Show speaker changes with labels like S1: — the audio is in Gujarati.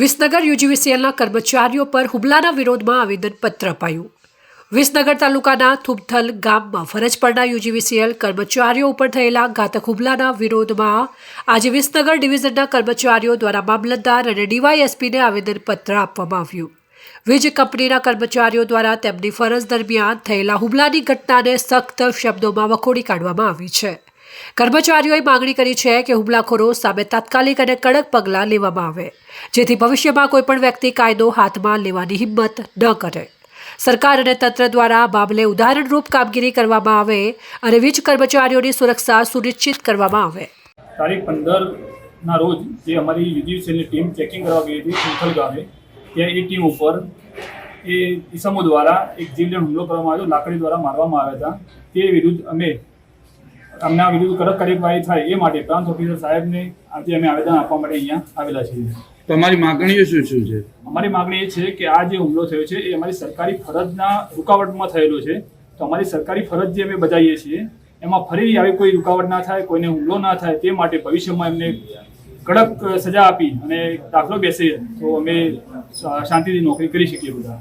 S1: વિસનગર યુજીવીસીએલના કર્મચારીઓ પર હુમલાના વિરોધમાં આવેદનપત્ર અપાયું. વિસનગર તાલુકાના થુપથલ ગામમાં ફરજ પરના યુજીવીસીએલ કર્મચારીઓ ઉપર થયેલા ઘાતક હુમલાના વિરોધમાં આજે વિસનગર ડિવિઝનના કર્મચારીઓ દ્વારા મામલતદાર અને ડીવાયએસપીને આવેદનપત્ર આપવામાં આવ્યું. વીજ કંપનીના કર્મચારીઓ દ્વારા તેમની ફરજ દરમિયાન થયેલા હુમલાની ઘટનાને સખ્ત શબ્દોમાં વખોડી કાઢવામાં આવી છે. કર્મચારીઓએ માંગણી કરી છે કે હુમલાખોરો સામે તાત્કાલિક અને કડક પગલાં લેવામાં આવે, જેથી ભવિષ્યમાં કોઈપણ વ્યક્તિ કાયદો હાથમાં લેવાની હિંમત ન કરે. સરકાર અને તંત્ર દ્વારા મામલે ઉદાહરણરૂપ કામગીરી કરવામાં આવે અને વીજ કર્મચારીઓની સુરક્ષા સુનિશ્ચિત કરવામાં આવે.
S2: તારીખ પંદરના રોજ જે અમારી યુજીસીએલની ટીમ ચેકિંગ કરવા ગઈ હતી સુથલ ગામે, ત્યાં એ ટીમ ઉપર એ ઈસમો દ્વારા એક જીવલેણ હુમલો કરવામાં આવ્યો, લાકડી દ્વારા મારવામાં આવ્યા હતા. તે વિરુદ્ધ અમે અમના વિરુદ્ધ કડક કાર્યવાહી થાય એ માટે પ્રાંત ઓફિસર સાહેબને આજે અમે આવેદન આપવા માટે અહીંયા આવેલા છીએ.
S3: તમારી માગણીઓ શું શું છે?
S2: અમારી માગણી એ છે કે આ જે હુમલો થયો છે એ અમારી સરકારી ફરજના રૂકાવટમાં થયેલો છે. તો અમારી સરકારી ફરજ જે અમે બજાવીએ છીએ એમાં ફરી આવી કોઈ રૂકાવટ ના થાય કોઈને હુમલો ના થાય તે માટે ભવિષ્યમાં એમને કડક સજા આપી અને દાખલો બેસે તો અમે શાંતિથી નોકરી કરી શકીએ બધા.